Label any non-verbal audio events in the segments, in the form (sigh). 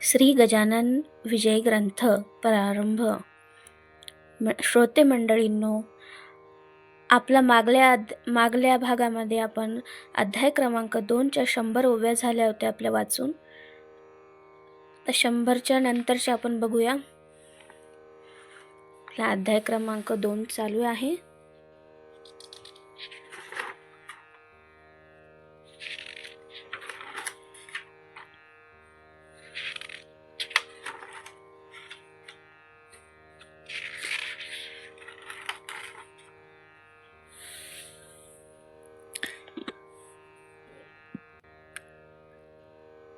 श्री गजानन विजय ग्रंथ प्रारंभ. म श्रोते मंडळींनो आपला मागल्या मागल्या भागामध्ये आपण अध्याय क्रमांक दोनच्या शंभर ओव्या झाल्या होत्या आपल्या वाचून. तर शंभरच्या नंतरच्या आपण बघूया. आपला अध्याय क्रमांक दोन चालू आहे.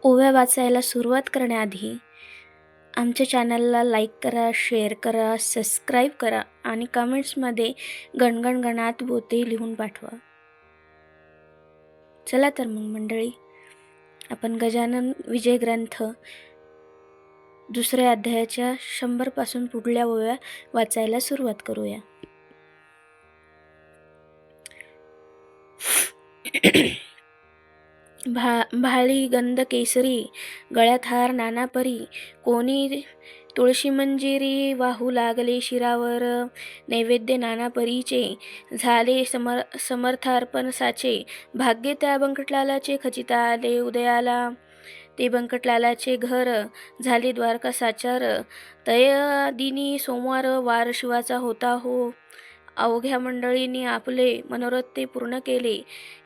ओव्या वाचायला सुरुवात करण्याआधी आमच्या चॅनलला लाईक करा शेअर करा सबस्क्राईब करा आणि कमेंट्समध्ये गणगणगणात बोते लिहून पाठवा. चला तर मग मंडळी आपण गजानन विजय ग्रंथ दुसऱ्या अध्यायाच्या शंभरपासून पुढल्या ओव्या वाचायला सुरुवात करूया. (clears throat) भा भाळी गंध केसरी गळ्यात हार नानापरी कोणी तुळशी मंजिरी वाहू लागले शिरावर नैवेद्य नाना परीचे झाले समर समर्थार्पण साचे भाग्य त्या बंकटलालाचे खचिता आले उदयाला ते बंकटलालाचे घर झाले द्वारका साचार तय दिनी सोमवार वार शिवाचा होता हो अवघ्या मंडळींनी आपले मनोरथ ते पूर्ण केले.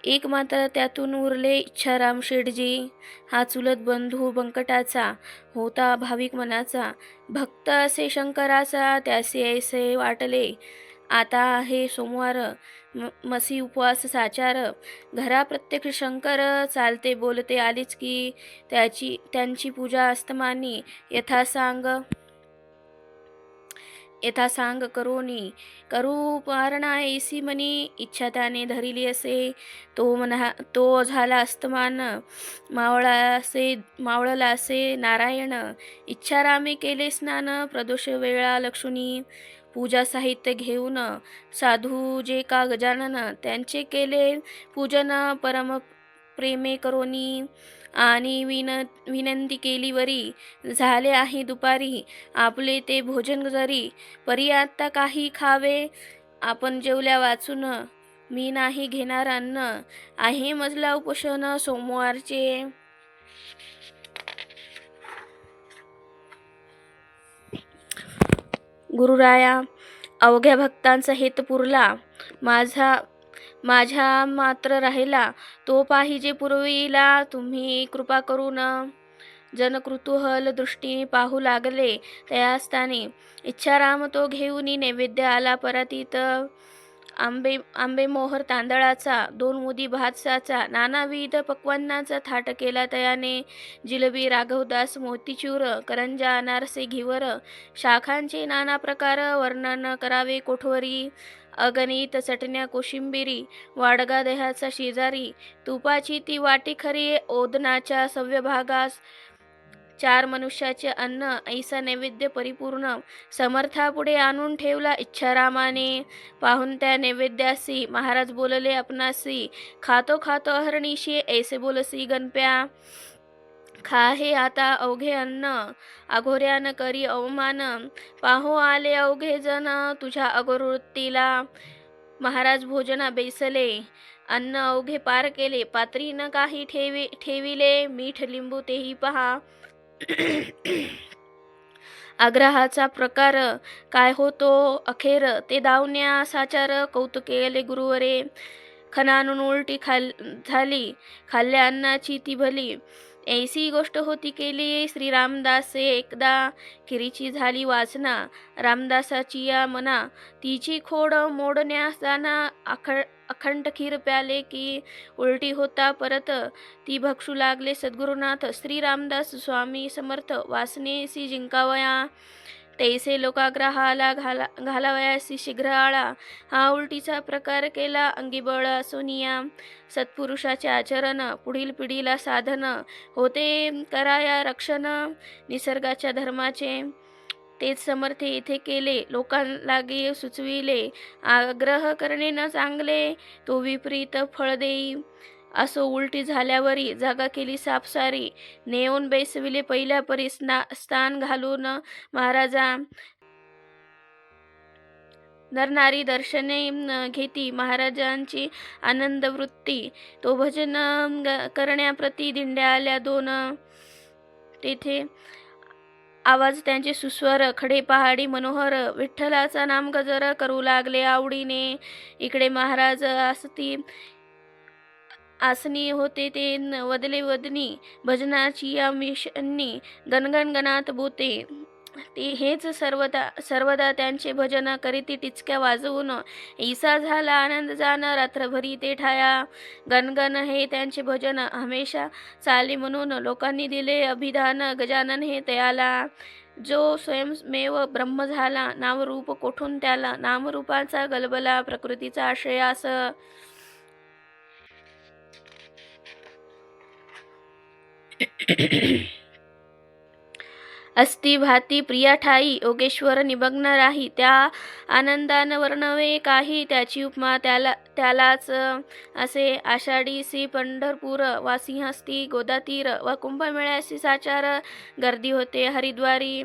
एक मात्र त्यातून उरले इच्छाराम शेठजी. हा चुलत बंधू बंकटाचा होता भाविक मनाचा. भक्त असे शंकराचा त्यासे ऐसे वाटले. आता आहे सोमवार म मसी उपवास साचार. घरा प्रत्यक्ष शंकर चालते बोलते आलीच की त्याची त्यांची पूजा अस्तमानी. यथा सांग यथा सांग करोनी करू पारणा ऐसी मनी इच्छा त्याने धरिली असे. तो मना तो झाला अस्तमान मावळा असे मावळला असे. नारायण इच्छारामे केले स्नान प्रदोष वेळा लक्ष्मी पूजा साहित्य घेऊन साधू जे का गजानन त्यांचे केले पूजन परम प्रेमे करोनी. आणि विन विनंती केली वरी झाले आहे दुपारी आपले ते भोजन जरी परी आत्ता काही खावे आपण जेवल्या वाचून मी नाही घेणार अन्न आहे मजला उपोषण सोमवारचे. गुरुराया अवघ्या भक्तांचा हेत पुरला माझा माझ्या मात्र राहिला तो पाहिजे पूर्वीला तुम्ही कृपा करून जनकृतूहल दृष्टीने पाहू लागले त्या स्थानी इच्छाराम तो घेऊन नैवेद्य आला परातीत. आंबे आंबेमोहर तांदळाचा दोन मुदी भातसाचा नानाविध पक्वांनाचा थाट केला तयाने. जिलबी राघवदास मोतीचूर करंजा अनारसे घिवर शाखांचे नाना प्रकार वर्णन करावे कोठवरी. अगणित चटण्या कोशिंबिरी वाडगा देहाचा शेजारी तुपाची ती वाटी खरी ओदनाच्या सव्य भागास चार मनुष्याचे अन्न ऐसा नैवेद्य परिपूर्ण समर्थापुढे आणून ठेवला इच्छारामाने पाहून त्या नैवेद्यासी महाराज बोलले आपणासी खातो खातो अहरणीशी ऐसे बोलसी गणप्या खाहे आता अवघे अन्न. अघोऱ्यान करी अवमान. पाहो आले अवघे जन तुझ्या अगोवृत्तीला महाराज भोजना बेसले. अन्न अवघे पार केले. पात्री न काही ठेवी ठेविले. मीठ लिंबू तेही पहा. आग्रहाचा प्रकार काय होतो? अखेर ते दावण्या साचार कौतुकेले गुरुवरे. खणानून उलटी खाल झाली. खाल्ल्या अन्नाची ती भली. ऐसी गोष्ट होती केली श्री रामदासे एकदा खिरीची झाली वाचना रामदासाची या मना तिची खोड मोडण्यासाना अख अखंड खीर प्याले की उलटी होता परत. ती भक्षू लागले सद्गुरुनाथ श्री रामदास स्वामी समर्थ वासनेसी जिंकावया. तैसे लोकाग्रहाला घाला घालावयासी शीघ्र आळा. हा उलटीचा प्रकार केला अंगीबळ सोनिया. सत्पुरुषाचे आचरण पुढील पिढीला साधन. होते कराया रक्षण निसर्गाच्या धर्माचे. तेच समर्थ इथे केले लोकांलागे सुचविले. आग्रह करणे न चांगले तो विपरीत फळ देई. असो उलटी झाल्यावरी जागा केली सापसारी. नेऊन बैसविले पहिल्या परी स्ना स्थान घालून महाराजा नरनारी दर्शने घेती. महाराजांची आनंद वृत्ती तो भजन करण्याप्रती दिंड्या आल्या दोन. तेथे आवाज त्यांचे सुस्वर खडे पहाडी मनोहर विठ्ठलाचा नाम गजर करू लागले आवडीने. इकडे महाराज असती आसनी होते ते न- वदले वदनी भजनाची या मिशनी गणगणगणात बोते. ते हेच सर्वदा सर्वदा त्यांचे भजन करीती टिचक्या वाजवून. ईसा झाला आनंद जाण रात्रभरी ते ठाया. गणगण हे त्यांचे भजन हमेशा चाले म्हणून लोकांनी दिले अभिधान गजानन हे तयाला. जो स्वयंमेव ब्रह्म झाला नामरूप कोठून त्याला? नामरूपाचा गलबला प्रकृतीचा आश्रयास. अस्ति भाती प्रिया ठाई योगेश्वर निमग्न राही त्या आनंदानं वर्णवे काही त्याची उपमा त्याला त्यालाच असे आषाढी सी पंढरपूर वा सिंहस्ती गोदातीर व कुंभमेळ्यासी साचार गर्दी होते हरिद्वारी.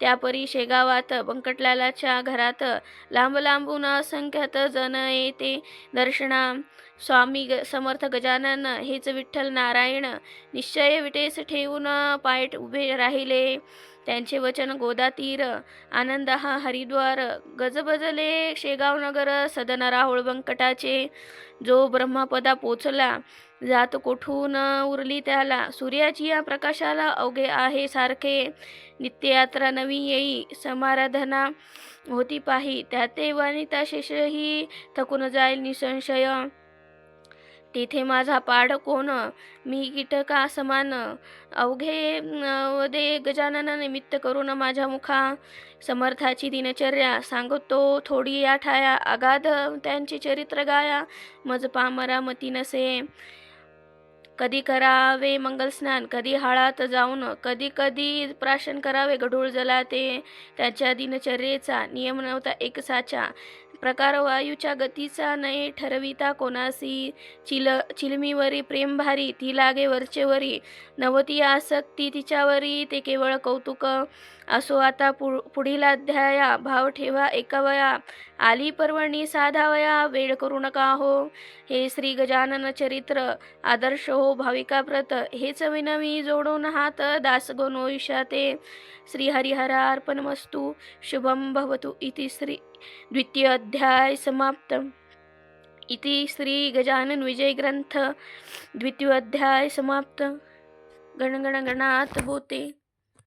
त्यापरी शेगावात बंकटलालाच्या घरात लांब लांबून असंख्यात जन येते दर्शना. स्वामी ग समर्थ गजानन हेच विठ्ठल नारायण निश्चय विटेस ठेवून पायट उभे राहिले. त्यांचे वचन गोदातीर आनंद हा हरिद्वार गजबजले शेगाव नगर सदन राहुळ बंकटाचे. जो ब्रह्मपदा पोचला जात कोठून उरली त्याला सूर्याची या प्रकाशाला अवघे आहे सारखे. नित्ययात्रा नवी येई समाराधना होती पाही त्याते वनिता शेषही थकून जाईल निसंशय. तेथे माझा पाड कोण? मी कीटका समान अवघे दे वदे गजानन निमित्त करून माझ्या मुखा समर्थाची दिनचर्या. सांगतो थोडी या ठाया अगाध त्यांची चरित्र गाया मज पामरा मती नसे. कधी करावे मंगलस्नान कधी हाळात जाऊन कधी कधी प्राशन करावे गढूळ जलाते. त्याच्या दिनचर्येचा नियम नव्हता एक साचा प्रकार वायूच्या गतीचा नये ठरविता कोणासी. चिल चिलमीवरी प्रेम भारी ती लागे वरचेवरी. नवती आसक्ती तिच्यावरी ते केवळ कौतुक. असो आता पु पुढील अध्याया भाव ठेवा एकवया आली पर्वणी साधावया वेळ करू नका हो. हे श्री गजानन चरित्र आदर्श हो. भाविकाप्रत हेच विनवी जोडून हात दासगोन ओयुष्याते श्रीहरिहरा अर्पणमस्तु. शुभम भवतु इति श्री द्वितीय अध्याय समाप्त इति श्री गजानन विजय ग्रंथ द्वितीय अध्याय समाप्त गणगणगणात होते.